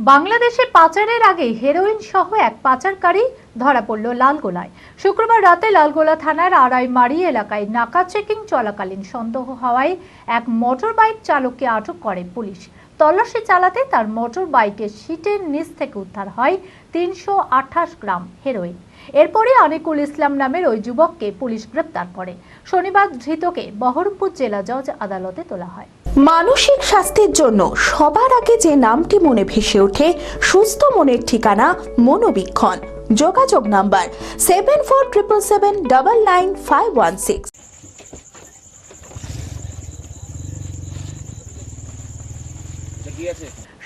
বাংলাদেশে পাচারের আগে হেরোইন সহ এক পাচারকারী ধরা পড়ল লালগোলায়। শুক্রবার রাতে লালগোলা থানার আড়াই মারি এলাকায় নাকা চেকিং চলাকালীন সন্দেহ হওয়ায় এক মোটর বাইক চালককে আটক করে পুলিশ। তল্লাশি চালাতে তার মোটর বাইকের সিটের নিচ থেকে উদ্ধার হয় তিনশো আঠাশ গ্রাম হেরোইন। এরপরে আনিকুল ইসলাম নামের ওই যুবককে পুলিশ গ্রেপ্তার করে। শনিবার ধৃতকে বহরমপুর জেলা জজ আদালতে তোলা হয়। মানসিক স্বাস্থ্যের জন্য সবার আগে যে নামটি মনে ভেসে ওঠে, সুস্থ মনের ঠিকানা মনোবীক্ষণ। যোগাযোগ number seven four triple seven double nine five one six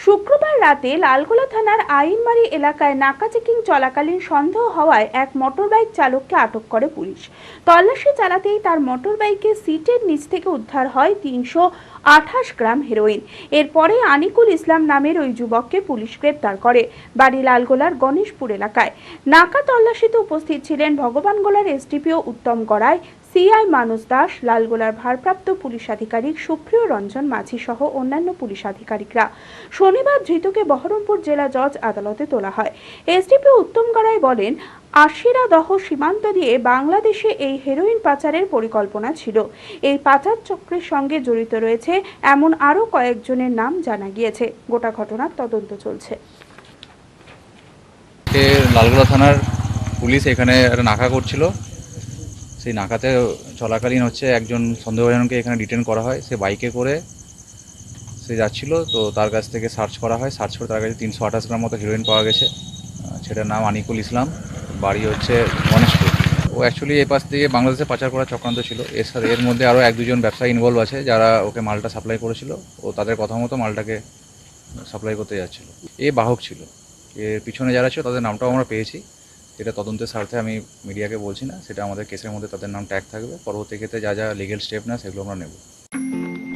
শুক্রবার রাতে লালগোলা থানার আইনমারি এলাকায় নাকা চেকিং চলাকালীন সন্দেহ হওয়ায় এক মোটরবাইক চালককে আটক করে পুলিশ। তল্লাশি চালাতেই তার মোটরবাইকের সিটের নিচ থেকে উদ্ধার হয় তিনশো আঠাশ গ্রাম হেরোইন। এরপরে আনিকুল ইসলাম নামের ওই যুবককে পুলিশ গ্রেপ্তার করে বাড়ি লালগোলার গণেশপুর এলাকায়। নাকা তল্লাশিতে উপস্থিত ছিলেন ভগবানগোলার এসডিপিও উত্তম গড়াই সিআই মানস দাস, লালগোলার ভারপ্রাপ্ত পুলিশ আধিকারিক সুপ্রিয় রঞ্জন মাঝি সহ অন্যান্য পুলিশ আধিকারিকরা। শনিবার ধৃতকে বহরমপুর জেলা জজ আদালতে তোলা হয়। এসডিপি উত্তম গড়াই বলেন, আশিরা দহ সীমান্ত দিয়ে বাংলাদেশে এই হেরোইন পাচারের পরিকল্পনা ছিল। এই পাচার চক্রের সঙ্গে জড়িত রয়েছে এমন আরও কয়েকজনের নাম জানা গিয়েছে। গোটা ঘটনার তদন্ত চলছে। লালগোলা থানার পুলিশ এখানে নাকা করছিল। সেই নাকাতে চলাকালীন হচ্ছে একজন সন্দেহজনকে এখানে ডিটেন করা হয়। সে বাইকে করে সে যাচ্ছিল, তো তার কাছ থেকে সার্চ করা হয়। সার্চ করে তার কাছে তিনশো আঠাশ গ্রাম মতো হিরোইন পাওয়া গেছে। সেটার নাম আনিকুল ইসলাম, বাড়ি হচ্ছে গণেশপুর। ও অ্যাকচুয়ালি এ পাশ থেকে বাংলাদেশে পাচার করা চক্রান্ত ছিল। এর সাথে এর মধ্যে আরও এক দুজন ব্যবসায়ী ইনভলভ আছে, যারা ওকে মালটা সাপ্লাই করেছিল। ও তাদের কথা মতো মালটাকে সাপ্লাই করতে যাচ্ছিল। এ বাহক ছিল। এর পিছনে যারা ছিল, তাদের নামটাও আমরা পেয়েছি। এটা তদন্তের স্বার্থে আমি মিডিয়াকে বলছি না, সেটা আমাদের কেসের মধ্যে তাদের নাম ট্যাগ থাকবে। পরবর্তী ক্ষেত্রে যা যা লিগেল স্টেপ না সেগুলো আমরা নেব।